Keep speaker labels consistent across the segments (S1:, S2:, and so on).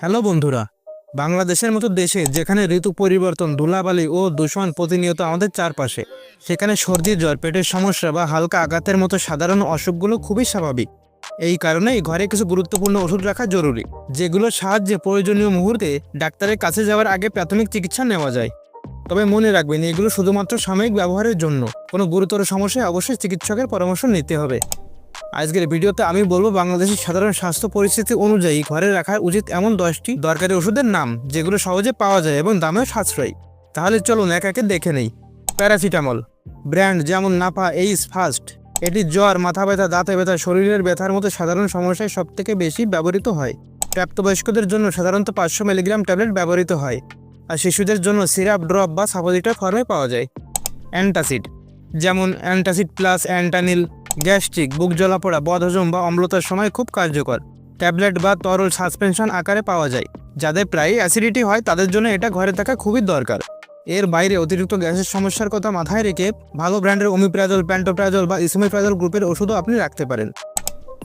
S1: Hello বন্ধুরা, বাংলাদেশের মতো দেশে যেখানে ঋতু পরিবর্তন, ধুলাবালি ও দূষণ প্রতিনিয়ত আমাদের চারপাশে, সেখানে সর্দি, জ্বর, পেটের সমস্যা বা হালকা আঘাতের মতো সাধারণ অসুখগুলো খুবই স্বাভাবিক। এই কারণেই ঘরে কিছু গুরুত্বপূর্ণ ওষুধ রাখা জরুরি, যেগুলোর সাহায্যে প্রয়োজনীয় মুহূর্তে ডাক্তারের কাছে যাওয়ার আগে প্রাথমিক চিকিৎসা নেওয়া যায়। তবে মনে রাখবেন, এগুলো শুধুমাত্র সাময়িক ব্যবহারের জন্য, কোনো গুরুতর সমস্যায় অবশ্যই চিকিৎসকের পরামর্শ নিতে হবে। আজকের ভিডিওতে আমি বলব বাংলাদেশের সাধারণ স্বাস্থ্য পরিস্থিতি অনুযায়ী ঘরে রাখা উচিত এমন দশটি দরকারি ওষুধের নাম, যেগুলো সহজে পাওয়া যায় এবং দামেও সাশ্রয়ী। তাহলে চলুন এক একে দেখে নেই। প্যারাসিটামল, ব্র্যান্ড যেমন নাপা এইস ফাস্ট, এটি জ্বর, মাথা ব্যথা, দাঁতে ব্যথা, শরীরের ব্যথার মতো সাধারণ সমস্যায় সবথেকে বেশি ব্যবহৃত হয়। প্রাপ্তবয়স্কদের জন্য সাধারণত পাঁচশো মিলিগ্রাম ট্যাবলেট ব্যবহৃত হয়, আর শিশুদের জন্য সিরাপ, ড্রপ বা সাপোজিটর ফর্মে পাওয়া যায়। অ্যান্টাসিড, যেমন অ্যান্টাসিড প্লাস অ্যান্টানিল গ্যাস্ট্রিক, বুক জ্বলাপোড়া, বদহজম বা অম্লতার সময় খুব কার্যকর। ট্যাবলেট বা তরল সাসপেনশন আকারে পাওয়া যায়। যাদের প্রায় অ্যাসিডিটি হয়, তাদের জন্য এটা ঘরে থাকা খুবই দরকার। এর বাইরে অতিরিক্ত গ্যাসের সমস্যার কথা মাথায় রেখে ভালো ব্র্যান্ডের ওমিপ্রাজল, প্যান্টোপ্রাজল বা ইসোমিপ্রাজল গ্রুপের ওষুধও আপনি রাখতে পারেন।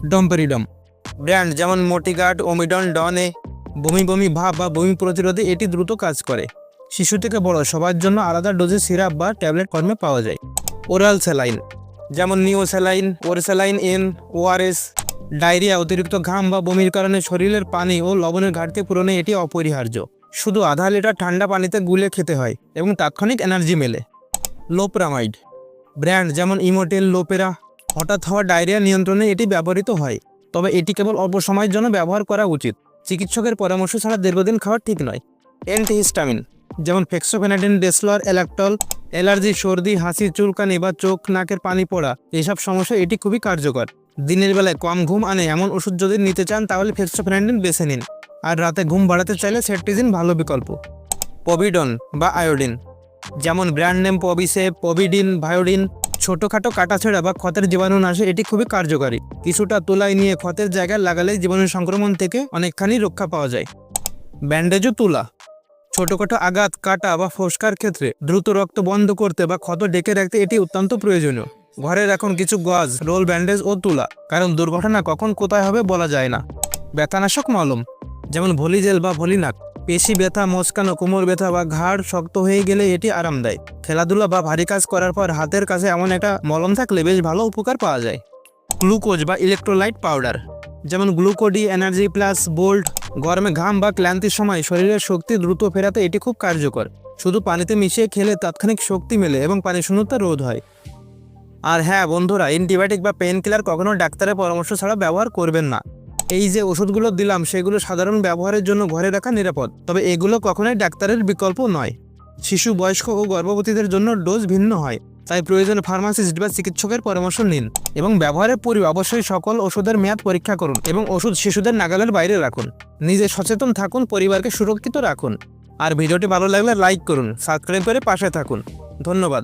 S1: ডম্পেরিডম ব্র্যান্ড যেমন মোটিগার্ড, ওমিডন, ডনে, বমি বমি ভাব বা বমি প্রতিরোধে এটি দ্রুত কাজ করে। শিশু থেকে বড়, সবার জন্য আলাদা ডোজে সিরাপ বা ট্যাবলেট কর্মে পাওয়া যায়। ওরাল স্যালাইন যেমন Neosaline Orsaline N ORS diarrhoea অতিরিক্ত ঘাম বা বমির কারণে শরীরের পানি ও লবণের ঘাটতি পূরণে এটি অপরিহার্য। শুধু আধা লিটার ঠান্ডা পানিতে গুলে খেতে হয় এবং তাৎক্ষণিক এনার্জি মেলে। লোপ্রামাইড ব্র্যান্ড যেমন ইমোটেল লোপেরা হঠাৎ হওয়া ডায়রিয়া নিয়ন্ত্রণে এটি ব্যবহৃত হয়। তবে এটি কেবল অল্প সময়ের জন্য ব্যবহার করা উচিত। চিকিৎসকের পরামর্শ ছাড়া দীর্ঘদিন খাওয়া ঠিক নয়। অ্যান্টিহিস্টামিন যেমন ফেক্সোফেনাডিন ডেসলর অ্যালাক্টল অ্যালার্জি সর্দি, হাসি, চুলকানি বা চোখ, নাকের পানি পড়া এসব সমস্যা এটি খুবই কার্যকর। দিনের বেলায় কম ঘুম আনে এমন ওষুধ যদি নিতে চান, তাহলে ফেক্সোফেনাডিন বেছে নিন। আর রাতে ঘুম বাড়াতে চাইলে সেট্রিজিন ভালো বিকল্প। পবিডন বা আয়োডিন, যেমন brand name Povisep Povidine, Viodin, ছোটোখাটো কাটাছেড়া বা ক্ষতের জীবাণু নাশে এটি খুবই কার্যকারী। কিছুটা তুলাই নিয়ে ক্ষতের জায়গায় লাগালে জীবাণু সংক্রমণ থেকে অনেকখানি রক্ষা পাওয়া যায়। ব্যান্ডেজও তুলা ছোটখাটো আঘাত, কাটা বা ফোসকার ক্ষেত্রে দ্রুত রক্ত বন্ধ করতে বা ক্ষত ডেকে রাখতে এটি অত্যন্ত প্রয়োজনীয়। ঘরে এখন কিছু গজ, রোল ব্যান্ডেজ ও তুলা, কারণ দুর্ঘটনা কখন কোথায় হবে বলা যায় না। ব্যথানাশক মলম, যেমন ভলিজেল বা ভলিনাক, পেশি ব্যথা, মস্কানো, কোমর ব্যথা বা ঘাড় শক্ত হয়ে গেলে এটি আরাম দেয় খেলাধুলা বা ভারী কাজ করার পর হাতের কাছে এমন একটা মলম থাকলে বেশ ভালো উপকার পাওয়া যায়। গ্লুকোজ বা ইলেকট্রোলাইট পাউডার, যেমন গ্লুকোডি, এনার্জি প্লাস, বোল্ট গরমে ঘাম, বা ক্লান্তির সময় শরীরের শক্তি দ্রুত ফেরাতে এটি খুব কার্যকর। শুধু পানিতে মিশিয়ে খেলে তাৎক্ষণিক শক্তি মেলে এবং পানি শূন্যতা রোধ হয়। আর হ্যাঁ বন্ধুরা, অ্যান্টিবায়োটিক বা পেন কিলার কখনো ডাক্তারের পরামর্শ ছাড়া ব্যবহার করবেন না। এই যে ওষুধগুলো দিলাম, সেগুলো সাধারণ ব্যবহারের জন্য ঘরে রাখা নিরাপদ, তবে এগুলো কখনোই ডাক্তারের বিকল্প নয়। শিশু, বয়স্ক ও গর্ভবতীদের জন্য ডোজ ভিন্ন হয়। তাই প্রয়োজনে ফার্মাসিস্ট বা চিকিৎসকের পরামর্শ নিন এবং ব্যবহারের পূর্বে অবশ্যই সকল ওষুধের মেয়াদ পরীক্ষা করুন এবং ওষুধ শিশুদের নাগালের বাইরে রাখুন। নিজে সচেতন থাকুন, পরিবারকে সুরক্ষিত রাখুন। আর ভিডিওটি ভালো লাগলে লাইক করুন সাবস্ক্রাইব করে পাশে থাকুন। ধন্যবাদ।